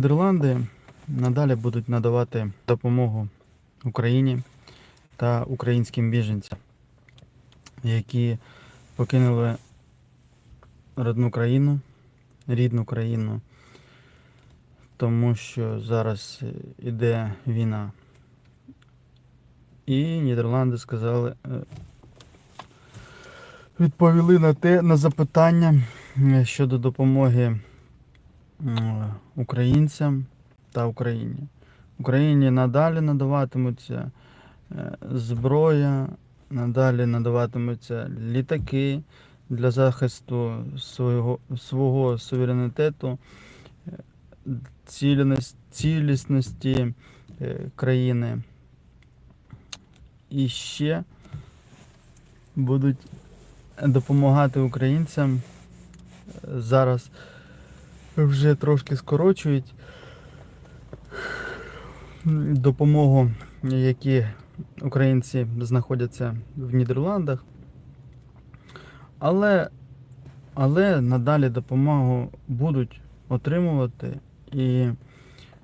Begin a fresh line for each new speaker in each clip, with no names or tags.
Нідерланди надалі будуть надавати допомогу Україні та українським біженцям, які покинули родну країну, рідну країну, тому що зараз іде війна. І Нідерланди сказали, е, відповіли на те, на запитання е, щодо допомоги українцям та Україні. Україні надалі надаватимуться е, зброя, надалі надаватимуться літаки для захисту свого, свого суверенітету, е, цілісності, е, країни. І ще будуть допомагати українцям. Зараз вже трошки скорочують допомогу, які українці знаходяться в Нідерландах. Але, але надалі допомогу будуть отримувати і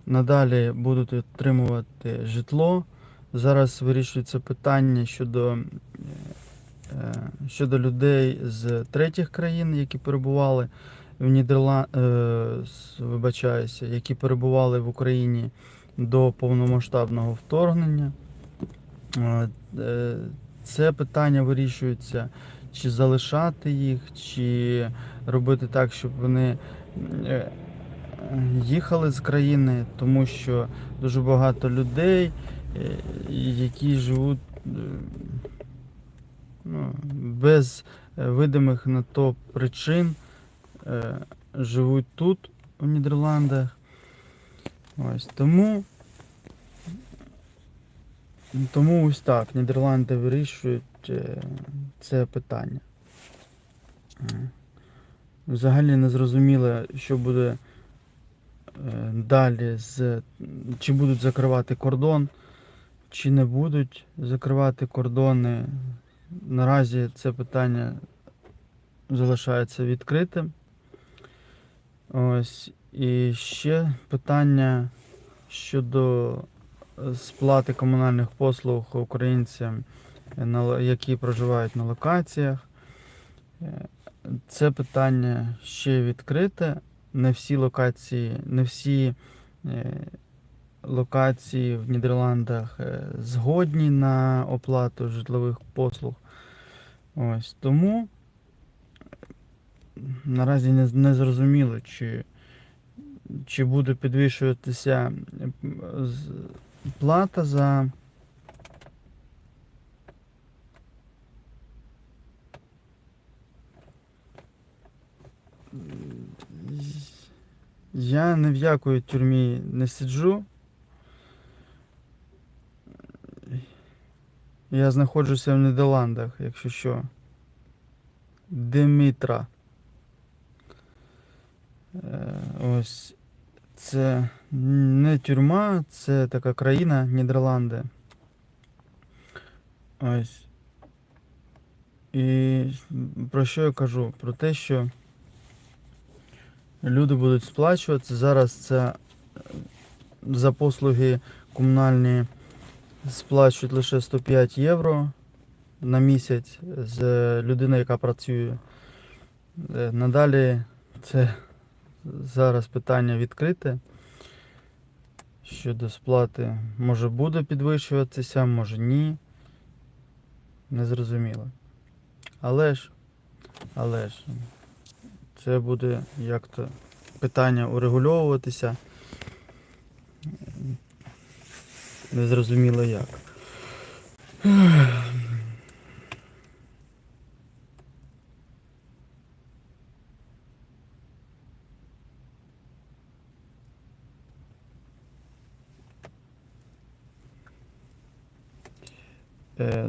надалі будуть отримувати житло. Зараз вирішується питання щодо, е, щодо людей з третіх країн, які перебували в Нідерландах, вибачаюся, які перебували в Україні до повномасштабного вторгнення. Е, е, Це питання вирішується, чи залишати їх, чи робити так, щоб вони е, їхали з країни, тому що дуже багато людей, е, які живуть е, ну, без е, видимих на то причин, е, живуть тут, у Нідерландах. Ось тому. Тому ось так, Нідерланди вирішують е, це питання. Е, Взагалі не зрозуміло, що буде е, далі з. Чи будуть закривати кордон, чи не будуть закривати кордони. Наразі це питання залишається відкритим. Ось. І ще питання щодо е, сплати комунальних послуг українцям, е, які проживають на локаціях. Е, Це питання ще відкрите. Не всі локації, не всі локації в Нідерландах згодні на оплату житлових послуг. Ось тому наразі не, не зрозуміло, чи чи буде підвищуватися плата за я ні в якої тюрмі не сиджу. Я знаходжуся в Нідерландах, якщо що. Димітра. Е, Ось це не тюрма, це така країна Нідерланди. Ось. І про що я кажу? Про те, що люди будуть сплачувати. Зараз це е, за послуги комунальні сплачують лише 105 євро на місяць з людини, яка працює. Е, Надалі це зараз питання відкрите. Щодо сплати, може буде підвищуватися, може ні. Незрозуміло. Але ж, але ж, це буде як-то питання урегульовуватися. Незрозуміло як.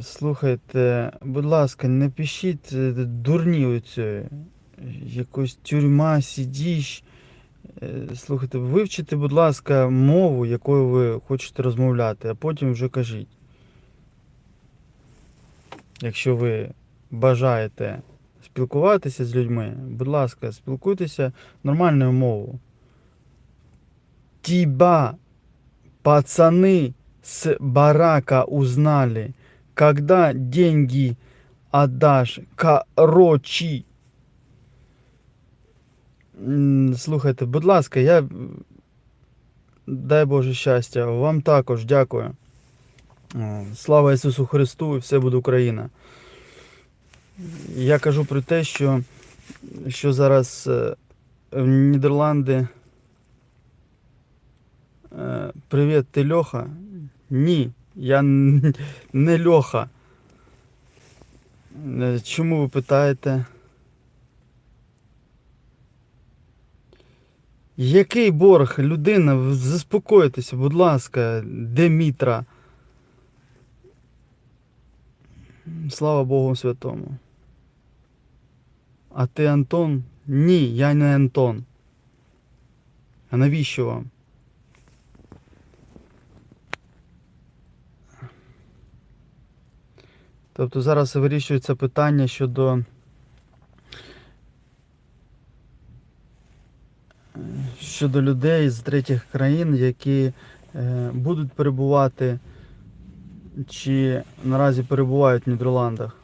Слухайте, будь ласка, не пишіть е, дурні оці. Якось тюрма, сидіш. Е, Слухайте, вивчите, будь ласка, мову, якою ви хочете розмовляти, а потім вже кажіть. Якщо ви бажаєте спілкуватися з людьми, будь ласка, спілкуйтеся нормальною мовою. тебя пацаны с барака узнали, когда деньги отдашь, короче. Слухайте, будь ласка, я. Дай Боже щастя. Вам також дякую. Слава Ісусу Христу і все буде Україна. Я кажу про те, що, що зараз е, в Нідерланди. Е, Привіт, ти Льоха? Ні, я не Льоха. Е, Чому ви питаєте? Який борг, людина? Заспокойтеся, будь ласка, Демітра. Слава Богу Святому. А ти Антон? Ні, я не Антон. А навіщо вам? Тобто зараз вирішується питання щодо е, щодо людей з третіх країн, які е, будуть перебувати чи наразі перебувають в Нідерландах.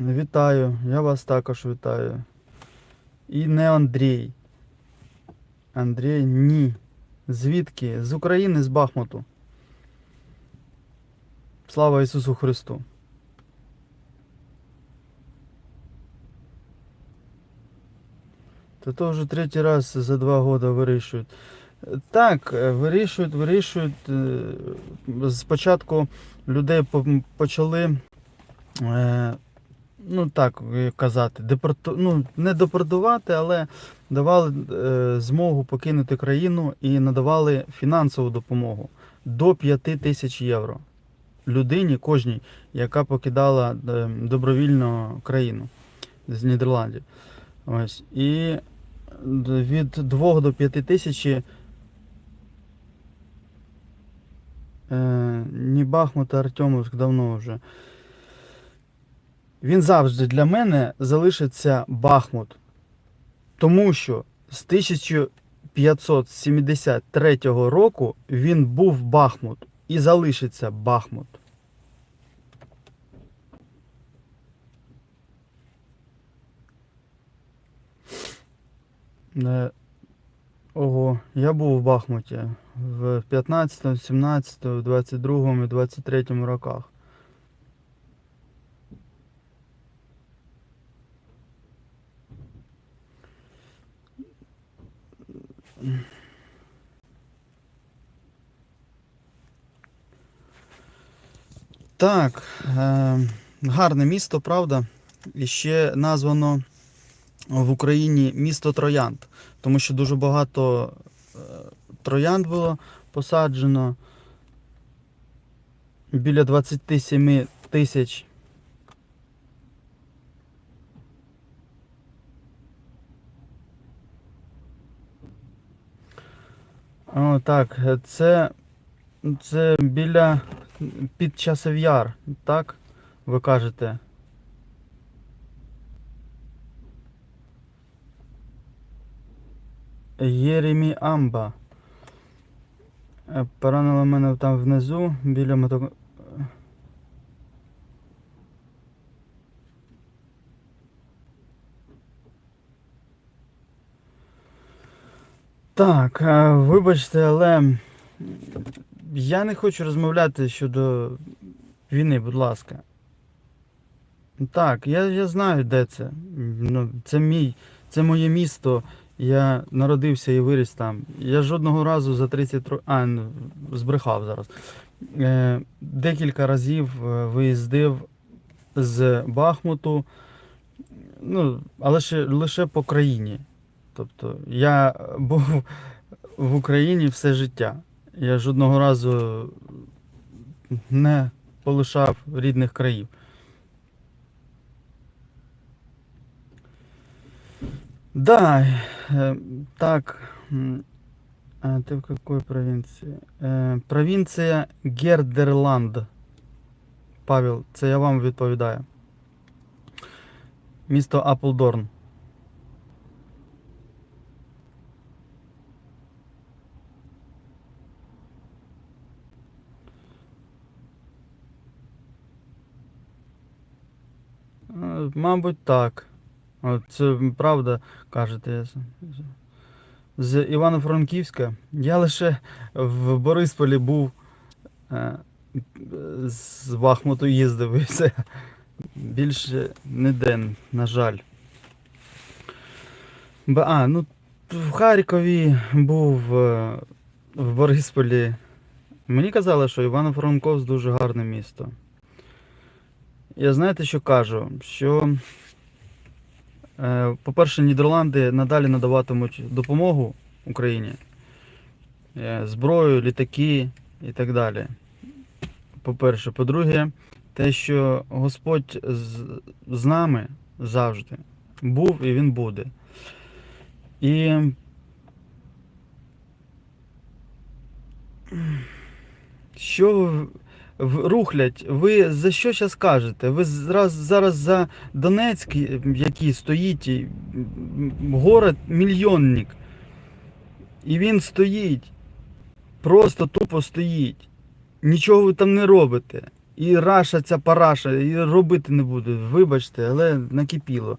Вітаю, я вас також вітаю. І не Андрій. Андрій, ні. Звідки? З України, з Бахмуту. Слава Ісусу Христу. Та то вже третій раз за два роки вирішують. Так, е, вирішують, вирішують. Е, Спочатку людей почали, е, ну так казати, депорту... ну, не депортувати, але давали е, змогу покинути країну і надавали фінансову допомогу до 5 тисяч євро людині кожній, яка покидала е, добровільно країну з Нідерландів. Ось. І від 2 до 5 тисяч е, ні Бахмут, а Артемовськ давно вже. Він завжди для мене залишиться Бахмут. Тому що з 1573 року він був Бахмут і залишиться Бахмут. Е, Ого, я був в Бахмуті в 15, 17, 22 і 23 роках. Так, е, гарне місто, правда? І ще названо в Україні місто Троянд, тому що дуже багато е, троянд було посаджено. Біля 27 тисяч. О, так, це, це біля під часів яр, так? Ви кажете. Єремі Амба. Е, Поранило мене там внизу, біля мото... Так, е, вибачте, але я не хочу розмовляти щодо війни, будь ласка. Так, я, я знаю, де це. Ну, це мій, це моє місто. Я народився і виріс там. Я жодного разу за 30 років. А, ну, збрехав зараз. Е, декілька разів е, виїздив з Бахмуту, ну, але ще, лише по країні. Тобто я був в Україні все життя. Я жодного разу не полишав рідних країв. Да, э, так. м, А ты в какой провинции? Э, провінція Гердерланд. Павел, це я вам відповідаю. Місто Аплдорн. Мабуть, так. Це правда кажете. З- Івано-Франківська. Я лише в Борисполі був е, з Бахмуту їздив і все. Більше ніде, на жаль. А, ну в Харкові був е, в Борисполі. Мені казали, що Івано-Франковськ дуже гарне місто. Я знаєте, що кажу? Що, е, по-перше, Нідерланди надалі надаватимуть допомогу Україні. Е, зброю, літаки і так далі. По-перше. По-друге, те, що Господь з, нами завжди був і він буде. І що рухлять? Ви за що зараз кажете? Ви зараз, зараз за Донецьк, який стоїть, город мільйонник. І він стоїть. Просто тупо стоїть. Нічого ви там не робите. І раша ця параша, і робити не буду. Вибачте, але накипіло.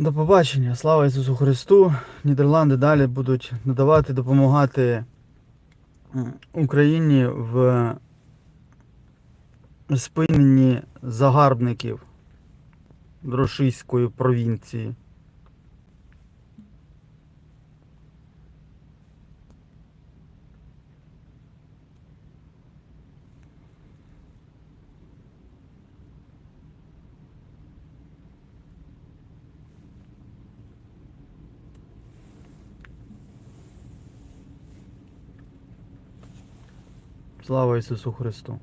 До побачення. Слава Ісусу Христу. Нідерланди далі будуть надавати, допомагати Україні в спиненні загарбників російської провінції. Слава Ісусу Христу!